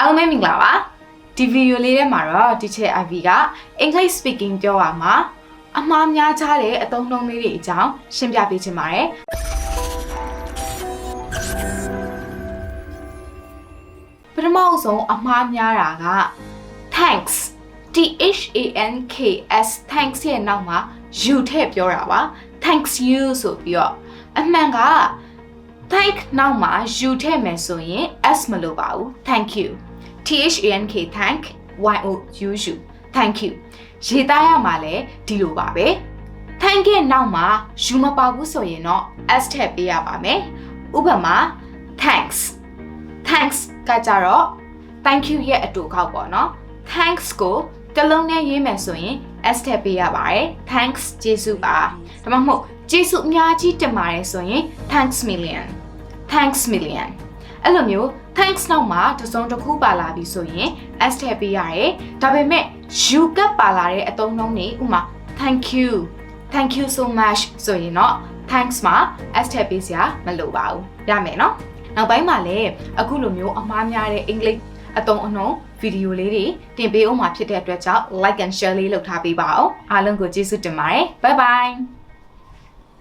အားလုံးပဲမင်္ဂလာပါဒီဗီဒီယိုလေးထဲမှာတော့ teacher Ivy က English speaking ပြောရမှာအမှားများကြတဲ့အသုံးအနှုန်းလေးတွေအကြောင်းရှင်းပြပေးချင်ပါတယ်ပထမအဆုံးအမှားများတာက thanks T H A N K S thanks ရဲ့နောက်မှာ you ထည့်ပြောတာပါ thanks you ဆိုပြီးတော့အမှန်က thank နောက်မှာ you ထည့်မယ်ဆိုရင် s မလိုပါဘူး thank you t h a n k thank y o u u thank you ရေးသားရမှာလဲဒီလိုပါပဲ thank ရဲ့နောက်မှာ you မပါဘူးဆိုရင်တော့ s ထည့်ပေးရပါမယ်ဥပမာ thanks thanks ကကြတော့ thank you ရဲ့အတူခောက်ပေါ့နော် thanks ကိုတစ်လုံးနဲ့ရေးမယ်ဆိုရင် s ထည့်ပေးရပါတယ် thanks ကျေးဇူးပါဒါမှမဟုတ်ကျေးဇူးအများကြီးတင်ပါတယ်ဆိုရင် thanks million thanks million အဲ့လိုမျိုး thanks နောက်မှာတစ်စုံတစ်ခုပါလာပြီဆိုရင် s ထည့်ပေးရတယ်ဒါပေမဲ့ you ကပ်ပါလာတဲ့အသုံးအနှုန်းတွေဥပမာ thank you thank you so much ဆိုရင်တော့ thanks မှာ s ထည့်ပေးစရာမလိုပါဘူးရမယ်နော်နောက်ပိုင်းမှာလည်းအခုလိုမျိုးအမှားများတဲ့အင်္ဂလိပ်အသုံးအနှုန်းဗီဒီယိုလေးတွေတင်ပေးအောင်မှာဖြစ်တဲ့အတွက်ကြောင့် like and share လေးလုပ်ထားပေးပါအောင်အားလုံးကိုကျေးဇူးတင်ပါတယ် bye bye